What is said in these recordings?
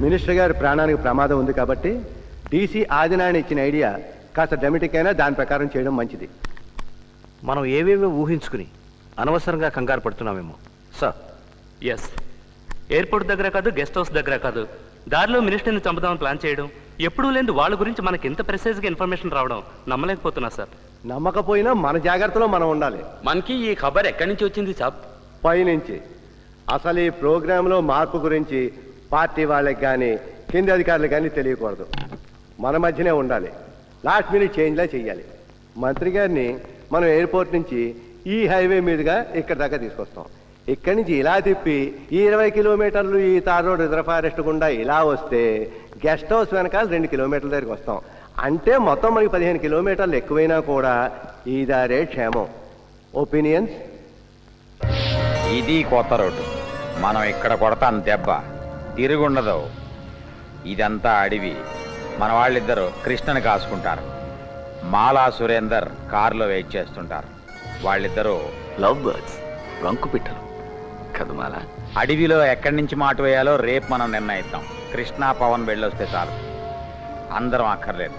Minister గారి ప్రాణానికి ప్రమాదం ఉంది కాబట్టి డీసీ ఆదినారాయణ ఇచ్చిన ఐడియా కాస్త డెమిటిక్ అయినా దాని ప్రకారం చేయడం మంచిది. మనం ఏవేవో ఊహించుకుని అనవసరంగా కంగారు పడుతున్నామేమో. సార్. ఎస్ ఎయిర్పోర్ట్ దగ్గర కాదు గెస్ట్ హౌస్ దగ్గర కాదు. దారిలో మినిస్టర్ని చంపుదామని ప్లాన్ చేయడం ఎప్పుడూ లేని వాళ్ళ గురించి మనకి ఇంత ప్రెసైజ్గా ఇన్ఫర్మేషన్ రావడం నమ్మలేకపోతున్నా సార్. నమ్మకపోయినా మన జాగ్రత్తలో మనం ఉండాలి. మనకి ఈ ఖబర్ ఎక్కడి నుంచి వచ్చింది సాబ్? పైనుంచి. అసలు ఈ ప్రోగ్రాంలో మార్పు గురించి పార్టీ వాళ్ళకి కానీ కింది అధికారులకు కానీ తెలియకూడదు. మన మధ్యనే ఉండాలి. లాస్ట్ మినిట్ చేంజ్లా చేయాలి మంత్రి గారిని మనం ఎయిర్పోర్ట్ నుంచి ఈ హైవే మీదుగా ఇక్కడ దాకా తీసుకొస్తాం. ఇక్కడి నుంచి ఇలా తిప్పి ఈ ఇరవై కిలోమీటర్లు ఈ తార్ రోడ్ రిజర్వ్ ఫారెస్ట్ గుండా ఇలా వస్తే గెస్ట్ హౌస్ వెనకాల రెండు కిలోమీటర్ల దగ్గరికి వస్తాం. అంటే మొత్తం మనకి పదిహేను కిలోమీటర్లు ఎక్కువైనా కూడా ఈ దారే క్షేమం. ఒపీనియన్స్ ఇది కొత్త రోడ్డు. మనం ఇక్కడ కొడతాం దెబ్బ. తిరుగుండదు. ఇదంతా అడవి. మన వాళ్ళిద్దరూ కృష్ణని కాసుకుంటారు. మాలా సురేందర్ కారులో వెయిట్ చేస్తుంటారు. వాళ్ళిద్దరూ లవ్ బర్డ్స్ రంకు పిట్టలు. కదమాల అడవిలో ఎక్కడి నుంచి మాట వేయాలో రేపు మనం నిర్ణయిద్దాం. కృష్ణ పవన్ వెళ్ళొస్తే చాలు. అందరం అక్కర్లేదు.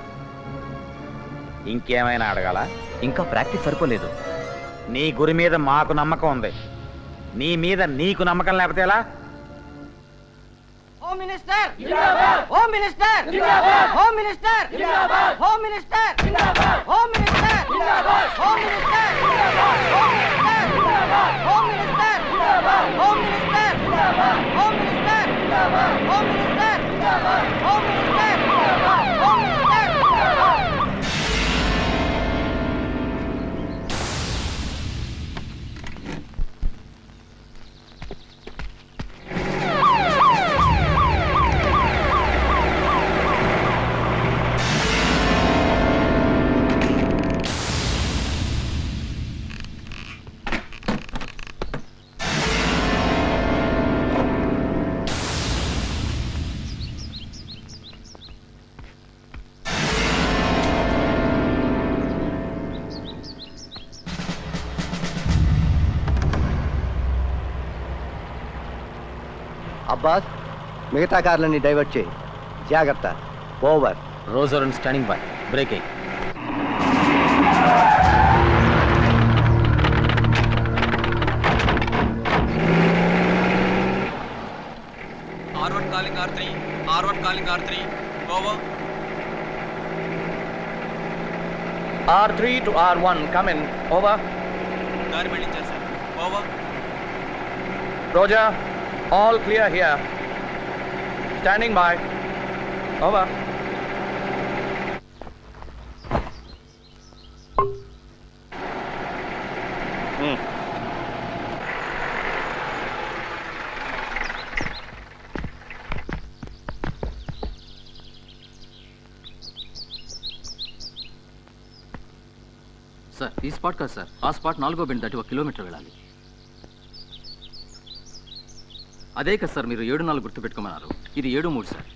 ఇంకేమైనా అడగాల? ఇంకా ప్రాక్టీస్ సరిపోలేదు. నీ గురి మీద మాకు నమ్మకం ఉంది. నీ మీద నీకు నమ్మకం లేకపోతే ఎలా? Home minister home minister home minister home minister home minister home minister home minister home minister home minister home minister home minister home minister home Abbas మిగతా కార్లని డైవర్ట్ చేయి జాగ్రత్త over roger and standing by break అయ్యి R1 calling R3. R1 calling R3. Over. R3 to R1, come in. Over. Roger, all clear here. Standing by. Over. Hmm. Sir ఈ spot కాదు sir ఆ spot నాలుగో bend దాటి ఒక kilometre వెళ్ళాలి అదే కదా సార్ మీరు ఏడు నాలుగు గుర్తు పెట్టుకోమన్నారు ఇది ఏడు మూడు సార్.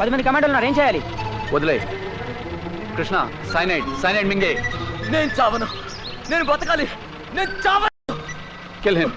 పది మంది కమాండోలు ఉన్నారు ఏం చేయాలి? వదిలే. కృష్ణ సైనైడ్ సైనైడ్ మింగే. నేను చావను. నేను బతకాలి నేను చావను. కిల్ హిమ్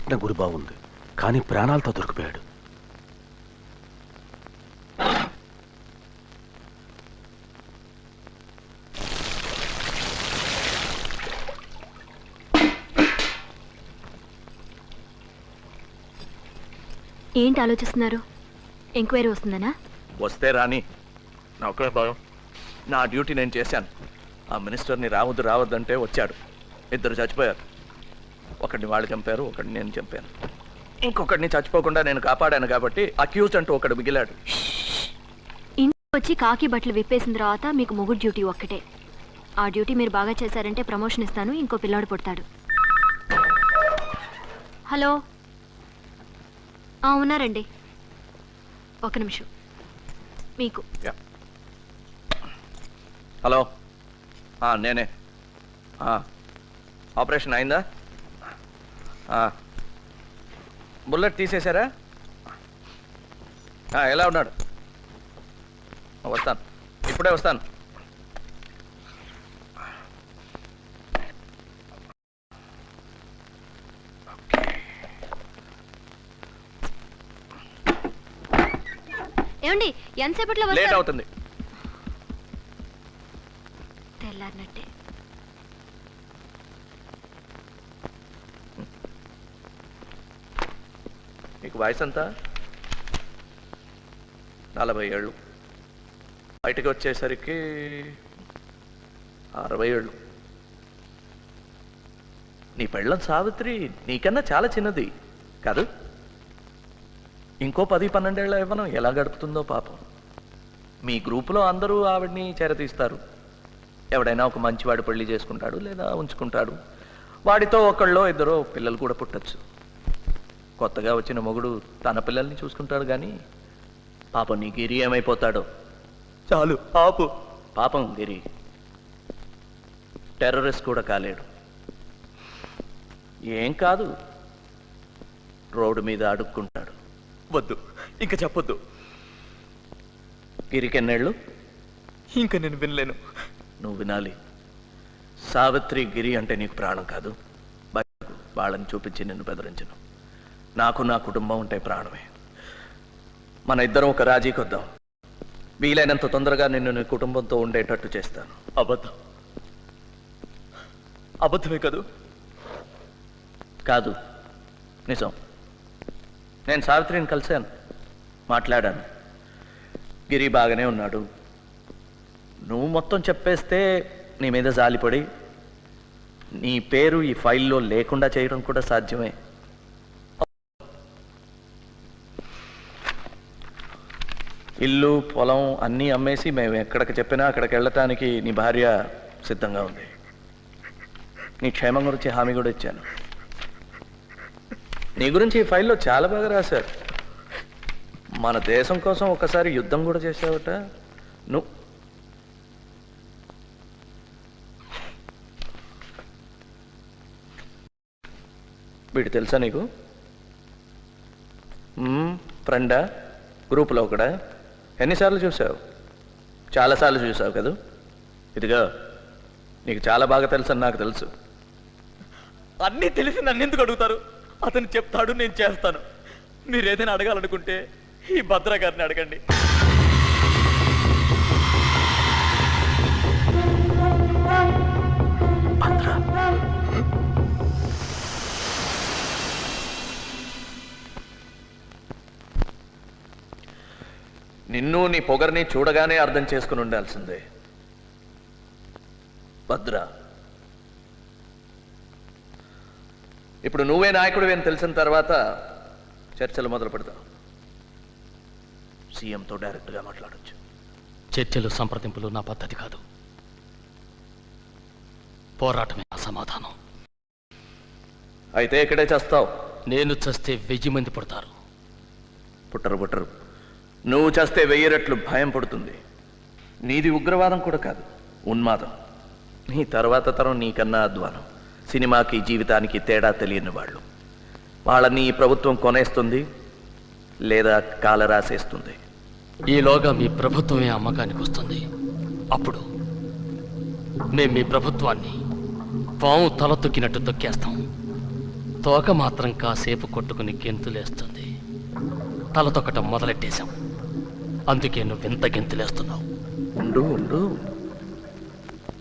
కృష్ణ గురి బాగుంది కానీ ప్రాణాలతో దొరికిపోయాడు. ఏంటి ఆలోచిస్తున్నారు? ఎంక్వైరీ వస్తుందనా? వస్తే రాని. నాకే భయం. నా డ్యూటీ నేను చేశాను. ఆ మినిస్టర్ని రావద్దు రావద్దంటే వచ్చాడు. ఇద్దరు చచ్చిపోయారు. ఒకడిని వాళ్ళు చంపారు ఒకడిని నేను చంపాను. ఇంకొకడిని చచ్చిపోకుండా నేను కాపాడాను కాబట్టి అక్యూజ్ అంటూ ఒకడు మిగిలాడు. ఇంటికి వచ్చి కాకి బట్టలు విప్పేసిన తర్వాత మీకు మొగుడు డ్యూటీ ఒక్కటే. ఆ డ్యూటీ మీరు బాగా చేశారంటే ప్రమోషన్ ఇస్తాను ఇంకో పిల్లాడు పుడతాడు. హలో? ఉన్నారండి. ఒక నిమిషం. మీకు. హలో. నేనే. ఆపరేషన్ అయిందా? బుల్లెట్ తీసేశారా? ఆ, ఎలా ఉన్నాడు? వస్తాను. ఇప్పుడే వస్తాను. ఏమండి ఎంతసేపట్లో లేట్ అవుతుంది తెల్లారినట్టే మీకు వయసు ఎంత నలభై ఏళ్ళు బయటకు వచ్చేసరికి అరవై ఏళ్ళు నీ పెళ్ళం సావిత్రి నీకన్నా చాలా చిన్నది కాదు? ఇంకో పది పన్నెండేళ్ళ ఇవ్వను ఎలా గడుపుతుందో పాపం. మీ గ్రూపులో అందరూ ఆవిడ్ని చేరతీస్తారు. ఎవడైనా ఒక మంచివాడు పెళ్ళి చేసుకుంటాడు లేదా ఉంచుకుంటాడు. వాడితో ఒకళ్ళో ఇద్దరో పిల్లలు కూడా పుట్టచ్చు. కొత్తగా వచ్చిన మొగుడు తన పిల్లల్ని చూసుకుంటాడు కానీ పాపం నీ గిరి ఏమైపోతాడో. చాలు ఆపు. పాపం గిరి టెర్రరిస్ట్ కూడా కాలేడు. ఏం కాదు రోడ్డు మీద అడుక్కుంటాడు. వద్దు ఇంకా చెప్పొద్దు. గిరికెన్నేళ్ళు ఇంకా నేను వినలేను. నువ్వు వినాలి. సావిత్రి గిరి అంటే నీకు ప్రాణం కాదు. వాళ్ళని చూపించి నిన్ను బెదిరించను. నాకు నా కుటుంబం ఉంటే ప్రాణమే. మన ఇద్దరం ఒక రాజీకి వద్దాం. వీలైనంత తొందరగా నిన్ను నీ కుటుంబంతో ఉండేటట్టు చేస్తాను. అబద్ధం. అబద్ధమే కదూ? కాదు. నిజం. నేను సావిత్రిని కలిశాను. మాట్లాడాను. గిరి బాగానే ఉన్నాడు. నువ్వు మొత్తం చెప్పేస్తే నీ మీద జాలిపడి నీ పేరు ఈ ఫైల్లో లేకుండా చేయడం కూడా సాధ్యమే. ఇల్లు పొలం అన్నీ అమ్మేసి మేము ఎక్కడికి చెప్పినా అక్కడికి వెళ్ళటానికి నీ భార్య సిద్ధంగా ఉంది. నీ క్షేమం గురించి హామీ కూడా ఇచ్చాను. నీ గురించి ఈ ఫైల్లో చాలా బాగా రాశారు. మన దేశం కోసం ఒకసారి యుద్ధం కూడా చేసావట నువ్వు వీడు తెలుసా నీకు? ఫ్రెండా? గ్రూపులో ఒకడా? ఎన్నిసార్లు చూసావు? చాలాసార్లు చూసావు కదా? ఇదిగా నీకు చాలా బాగా తెలుసు అని నాకు తెలుసు. అన్నీ తెలిసి నన్ను ఎందుకు అడుగుతారు? అతను చెప్తాడు నేను చేస్తాను. మీరు ఏదైనా అడగాలనుకుంటే ఈ భద్ర గారిని అడగండి. నిన్ను నీ పొగర్ని చూడగానే అర్థం చేసుకుని ఉండాల్సిందే. భద్ర. ఇప్పుడు నువ్వే నాయకుడివి అని తెలిసిన తర్వాత చర్చలు మొదలు పెడతాం. సీఎంతో డైరెక్ట్గా మాట్లాడొచ్చు. చర్చలు సంప్రదింపులు నా పద్ధతి కాదు. పోరాటమే నా సమాధానం. అయితే ఇక్కడే చేస్తావు. నేను చస్తే వెయ్యి మంది పుడతారు. పుట్టరు పుట్టరు. నువ్వు చేస్తే వెయ్యి రెట్లు భయం పడుతుంది. నీది ఉగ్రవాదం కూడా కాదు ఉన్మాదం. నీ తర్వాత తరం నీకన్నా అధ్వానం సినిమాకి జీవితానికి తేడా తెలియని వాళ్ళు. వాళ్ళని ఈ ప్రభుత్వం కొనేస్తుంది లేదా కాల రాసేస్తుంది. ఈలోగా మీ ప్రభుత్వమే అమ్మకానికి వస్తుంది. అప్పుడు మేము మీ ప్రభుత్వాన్ని పాము తల తొక్కినట్టు తొక్కేస్తాం. తోక మాత్రం కాసేపు కొట్టుకుని గెంతులేస్తుంది. తల తొక్కటం మొదలెట్టేశాం. అందుకే నువ్వు ఎంత గెంతులేస్తున్నావు. ఉండు ఉండు.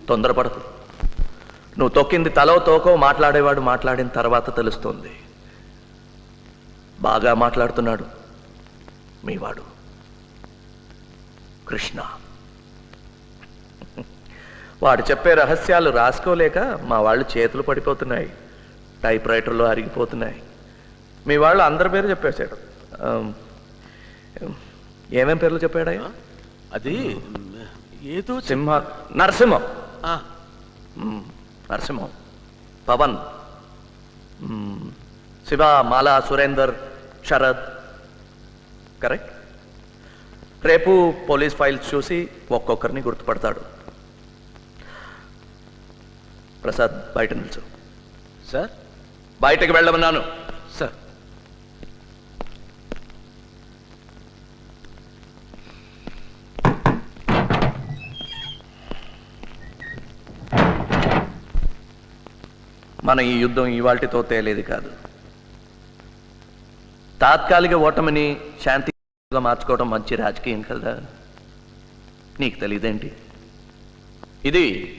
తొందరపడకు. నువ్వు తొక్కింది తలో తోకో మాట్లాడేవాడు మాట్లాడిన తర్వాత తెలుస్తుంది. బాగా మాట్లాడుతున్నాడు మీవాడు. కృష్ణ. వాడు చెప్పే రహస్యాలు రాసుకోలేక మా వాళ్ళు చేతులు పడిపోతున్నాయి. టైప్ రైటర్లో అరిగిపోతున్నాయి. మీ వాళ్ళు అందరి పేరు చెప్పేశాడు ఏమేం పేర్లు చెప్పాడయ్యా అది ఏదో సింహ నరసింహం. నరసింహం. పవన్. శివ మాలా సురేందర్ శరత్ కరెక్ట్. రేపు పోలీస్ ఫైల్స్ చూసి ఒక్కొక్కరిని గుర్తుపడతాడు. ప్రసాద్ బయట నిల్చు. సార్? బయటకు వెళ్ళమన్నాను. మన ఈ యుద్ధం ఇవాల్టితో తేలేది కాదు. తాత్కాలిక ఓటమిని శాంతిగా మార్చుకోవడం మంచి రాజకీయం కదా? నీకు తెలియదేంటి ఇది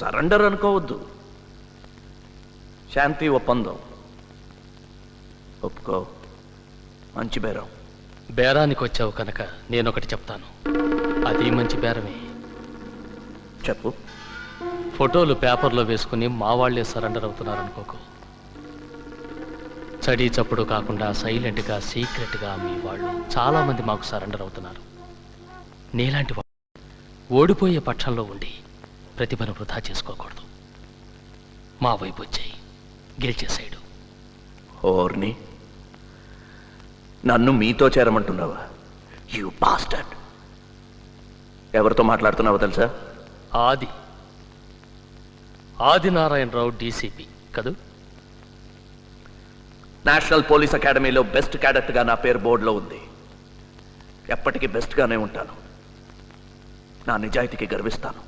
సరెండర్ అనుకోవద్దు. శాంతి ఒప్పందం. ఒప్పుకో. మంచి బేరం. బేరానికి వచ్చావు కనుక నేనొకటి చెప్తాను. అది మంచి బేరమే. చెప్పు. ఫోటోలు పేపర్లో వేసుకుని మా వాళ్ళే సరెండర్ అవుతున్నారు అనుకోకు. చడి చప్పుడు కాకుండా సైలెంట్గా సీక్రెట్గా మీ వాళ్ళు చాలా మంది మాకు సరెండర్ అవుతున్నారు. నీలాంటి ఓడిపోయే పక్షంలో ఉండి ప్రతిభను వృధా చేసుకోకూడదు. మా వైపు వచ్చాయి గెలిచే సైడు. ఓర్ని నన్ను మీతో చేరమంటున్నావా? యు బాస్టర్డ్ ఎవరితో మాట్లాడుతున్నావో తెలుసా? ఆది. ఆదినారాయణరావు డీసీపీ కదూ? నేషనల్ పోలీస్ అకాడమీలో బెస్ట్ క్యాడెట్గా నా పేరు బోర్డులో ఉంది. ఎప్పటికీ బెస్ట్గానే ఉంటాను. నా నిజాయితీకి గర్విస్తాను.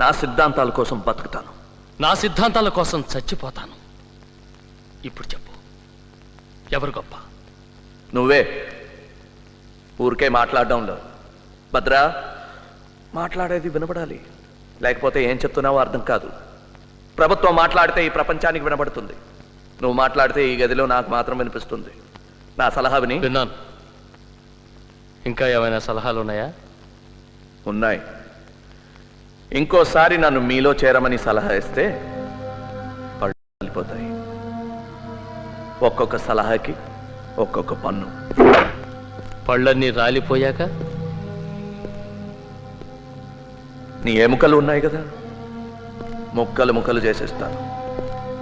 నా సిద్ధాంతాల కోసం బతుకుతాను. నా సిద్ధాంతాల కోసం చచ్చిపోతాను. ఇప్పుడు చెప్పు. ఎవరు గొప్ప? నువ్వే. ఊరికే మాట్లాడడంలో. భద్రా మాట్లాడేది వినపడాలి. లేకపోతే ఏం చెప్తున్నావో అర్థం కాదు. ప్రభుత్వం మాట్లాడితే ఈ ప్రపంచానికి వినబడుతుంది. నువ్వు మాట్లాడితే ఈ గదిలో నాకు మాత్రం వినిపిస్తుంది. నా సలహా విని. విన్నాను. ఇంకా ఏమైనా సలహాలు ఉన్నాయా? ఉన్నాయి. ఇంకోసారి నన్ను మీలో చేరమని సలహా ఇస్తే పళ్ళు రాలిపోతాయి ఒక్కొక్క సలహాకి ఒక్కొక్క పన్ను. పళ్ళన్నీ రాలిపోయాక? నీ ఎముకలు ఉన్నాయి కదా? ముక్కలు ముక్కలు చేసేస్తాను.